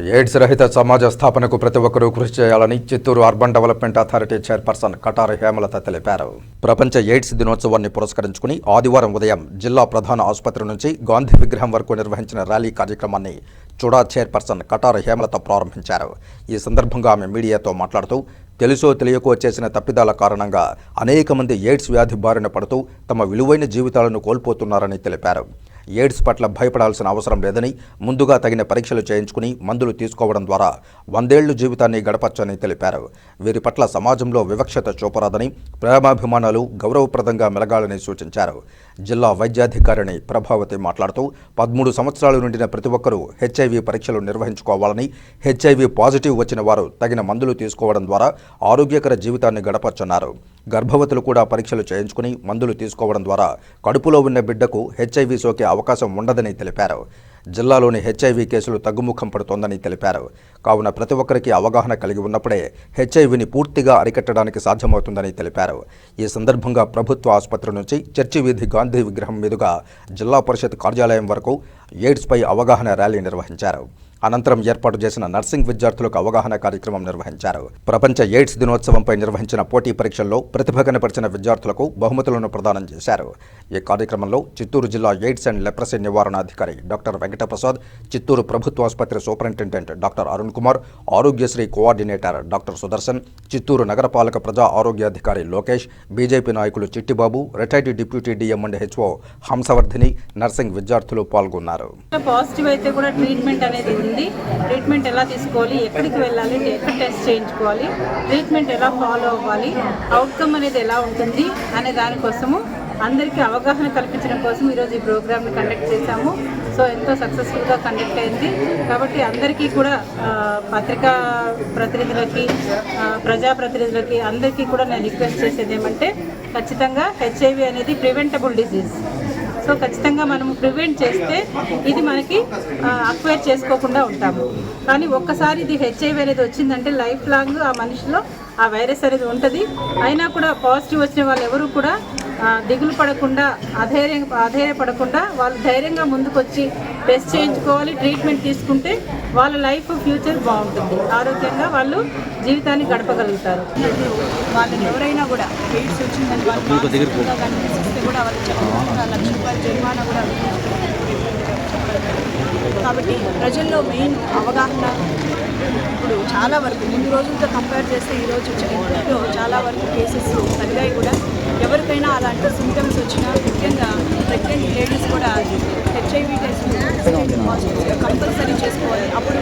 AIDS రహిత సమాజ స్థాపనకు ప్రతి ఒక్కరూ కృషి చేయాలని Chittoor urban development authority chairperson Kataru Hemalatha తెలిపారు. ప్రపంచ ఎయిడ్స్ దినోత్సవాన్ని పురస్కరించుకుని ఆదివారం ఉదయం జిల్లా ప్రధాన ఆసుపత్రి నుంచి గాంధీ విగ్రహం వరకు నిర్వహించిన ర్యాలీ కార్యక్రమాన్ని చుడా చైర్పర్సన్ కటారు హేమలత ప్రారంభించారు. ఈ సందర్భంగా ఆమె మీడియాతో మాట్లాడుతూ తెలుసో తెలియకో చేసిన తప్పిదాల కారణంగా అనేక మంది ఎయిడ్స్ వ్యాధి బారిన పడుతూ తమ విలువైన జీవితాలను కోల్పోతున్నారని తెలిపారు. ఎయిడ్స్ పట్ల భయపడాల్సిన అవసరం లేదని ముందుగా తగిన పరీక్షలు చేయించుకుని మందులు తీసుకోవడం ద్వారా వందేళ్ళు జీవితాన్ని గడపచ్చని తెలిపారు. వీరి పట్ల సమాజంలో వివక్షత చూపరాదని ప్రేమాభిమానాలు గౌరవప్రదంగా మెలగాలని సూచించారు. జిల్లా వైద్యాధికారిణి ప్రభావతి మాట్లాడుతూ పదమూడు సంవత్సరాలు నిండిన ప్రతి ఒక్కరూ హెచ్ఐవి పరీక్షలు నిర్వహించుకోవాలని హెచ్ఐవి పాజిటివ్ వచ్చిన వారు తగిన మందులు తీసుకోవడం ద్వారా ఆరోగ్యకర జీవితాన్ని గడపచ్చన్నారు. గర్భవతులు కూడా పరీక్షలు చేయించుకుని మందులు తీసుకోవడం ద్వారా కడుపులో ఉన్న బిడ్డకు హెచ్ఐవి సోకే అవకాశం ఉండదని తెలిపారు. జిల్లాలోని హెచ్ఐవి కేసులు తగ్గుముఖం పడుతోందని తెలిపారు. కావున ప్రతి ఒక్కరికి అవగాహన కలిగి ఉన్నప్పుడే హెచ్ఐవిని పూర్తిగా అరికట్టడానికి సాధ్యమవుతుందని తెలిపారు. ఈ సందర్భంగా ప్రభుత్వ ఆసుపత్రి నుంచి చర్చి వీధి గాంధీ విగ్రహం మీదుగా జిల్లా పరిషత్ కార్యాలయం వరకు ఎయిడ్స్పై అవగాహన ర్యాలీ నిర్వహించారు. అనంతరం ఏర్పాటు చేసిన నర్సింగ్ విద్యార్థులకు అవగాహన కార్యక్రమం నిర్వహించారు. ప్రపంచ ఎయిడ్స్ దినోత్సవంపై నిర్వహించిన పోటీ పరీక్షల్లో ప్రతిభ కనపరిచిన విద్యార్థులకు బహుమతులను ప్రదానం చేశారు. ఈ కార్యక్రమంలో చిత్తూరు జిల్లా ఎయిడ్స్ అండ్ లెప్రసీ నివారణాధికారి డాక్టర్ వెంకటప్రసాద్ చిత్తూరు ప్రభుత్వ ఆసుపత్రి superintendent doctor Arun Kumar Aarogyasri coordinator doctor Sudarshan Chittoor నగరపాలక ప్రజా ఆరోగ్యాధికారి లోకేష్ బీజేపీ నాయకులు Chittibabu retired deputy DM and HO Hamsavardhini nursing విద్యార్థులు పాల్గొన్నారు. పాజిటివ్ అయితే కూడా ట్రీట్మెంట్ అనేది ఉంది. ట్రీట్మెంట్ ఎలా తీసుకోవాలి ఎక్కడికి వెళ్ళాలి టెస్ట్ చేయించుకోవాలి ట్రీట్మెంట్ ఎలా ఫాలో అవ్వాలి అవుట్కమ్ అనేది ఎలా ఉంటుంది అనే దానికోసము అందరికీ అవగాహన కల్పించడం కోసం ఈరోజు ఈ ప్రోగ్రామ్ని కండక్ట్ చేశాము. సో ఎంతో సక్సెస్ఫుల్గా కండక్ట్ అయింది. కాబట్టి అందరికీ కూడా పత్రికా ప్రతినిధులకి ప్రజాప్రతినిధులకి అందరికీ కూడా నేను రిక్వెస్ట్ చేసేది ఏమంటే ఖచ్చితంగా హెచ్ఐవి అనేది ప్రివెంటబుల్ డిసీజ్. సో ఖచ్చితంగా మనం ప్రివెంట్ చేస్తే ఇది మనకి అక్వైర్ చేసుకోకుండా ఉంటాము. కానీ ఒక్కసారి ఇది హెచ్ఐవి అనేది వచ్చిందంటే లైఫ్ లాంగ్ ఆ మనిషిలో ఆ వైరస్ అనేది ఉంటుంది. అయినా కూడా పాజిటివ్ వచ్చిన వాళ్ళు ఎవరు కూడా దిగులు పడకుండా అధైర్యం అధైర్యపడకుండా వాళ్ళు ధైర్యంగా ముందుకొచ్చి టెస్ట్ చేయించుకోవాలి ట్రీట్మెంట్ తీసుకుంటే వాళ్ళ లైఫ్ ఫ్యూచర్ బాగుంటుంది. ఆరోగ్యంగా వాళ్ళు జీవితాన్ని గడపగలుగుతారు. వాళ్ళని ఎవరైనా కూడా ఎయిడ్స్ వచ్చిందని వాళ్ళు కనిపిస్తే కూడా వాళ్ళకి చెప్పకుండా లక్ష రూపాయల జరిమానా కూడా కాబట్టి ప్రజల్లో మెయిన్ అవగాహన చాలా వరకు ముందు రోజులతో కంపేర్ చేస్తే ఈ రోజు వచ్చిన ఇంట్లో చాలా వరకు కేసెస్ తగ్గాయి కూడా. ఎవరికైనా అలాంటి సింటమ్స్ వచ్చినా ముఖ్యంగా ప్రెగ్నెంట్ లేడీస్ కూడా హెచ్ఐవి టెస్ట్ కంపల్సరీ చేసుకోవాలి. అప్పుడు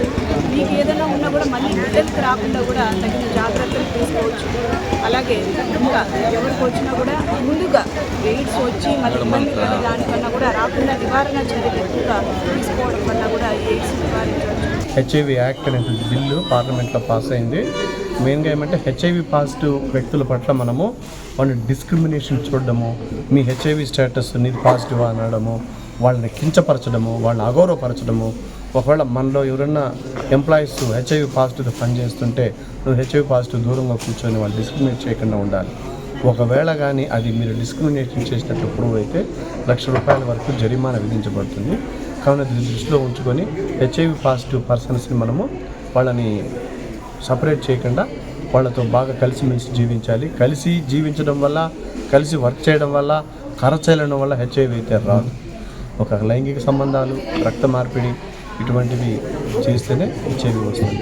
మీకు ఏదైనా ఉన్నా కూడా మళ్ళీ బిడ్డలకు రాకుండా కూడా తగిన జాగ్రత్తలు తీసుకోవచ్చు. అలాగే ఇంకా ఎవరికి వచ్చినా కూడా ముందుగా ఎయిడ్స్ వచ్చి మళ్ళీ ఇబ్బంది పడే దానికన్నా కూడా రాకుండా నివారణ చర్యలు ఎక్కువగా తీసుకోవడం వల్ల కూడా ఎయిడ్స్ నివారించవచ్చు. హెచ్ఐవి యాక్ట్ అనేటువంటి బిల్లు పార్లమెంట్లో పాస్ అయింది. మెయిన్గా ఏమంటే హెచ్ఐవి పాజిటివ్ వ్యక్తుల పట్ల మనము వాళ్ళని డిస్క్రిమినేషన్ చూడడము మీ హెచ్ఐవి స్టేటస్ నీది పాజిటివ్ అనడము వాళ్ళని కించపరచడము వాళ్ళని అగౌరవపరచడము. ఒకవేళ మనలో ఎవరైనా ఎంప్లాయీస్ హెచ్ఐవి పాజిటివ్ పనిచేస్తుంటే నువ్వు హెచ్ఐవి పాజిటివ్ దూరంగా కూర్చొని వాళ్ళు డిస్క్రిమినేట్ చేయకుండా ఉండాలి. ఒకవేళ కానీ అది మీరు డిస్క్రిమినేషన్ చేసినట్టు ప్రూవ్ అయితే లక్ష రూపాయల వరకు జరిమానా విధించబడుతుంది. కావున దృష్టిలో ఉంచుకొని హెచ్ఐవి పాజిటివ్ పర్సన్స్ని మనము వాళ్ళని సపరేట్ చేయకుండా వాళ్ళతో బాగా కలిసిమెలిసి జీవించాలి. కలిసి జీవించడం వల్ల కలిసి వర్క్ చేయడం వల్ల కరచేయడం వల్ల హెచ్ఐవి అయితే రాదు. ఒక లైంగిక సంబంధాలు రక్త మార్పిడి ఇటువంటివి చేస్తేనే హెచ్ఐవి వస్తుంది.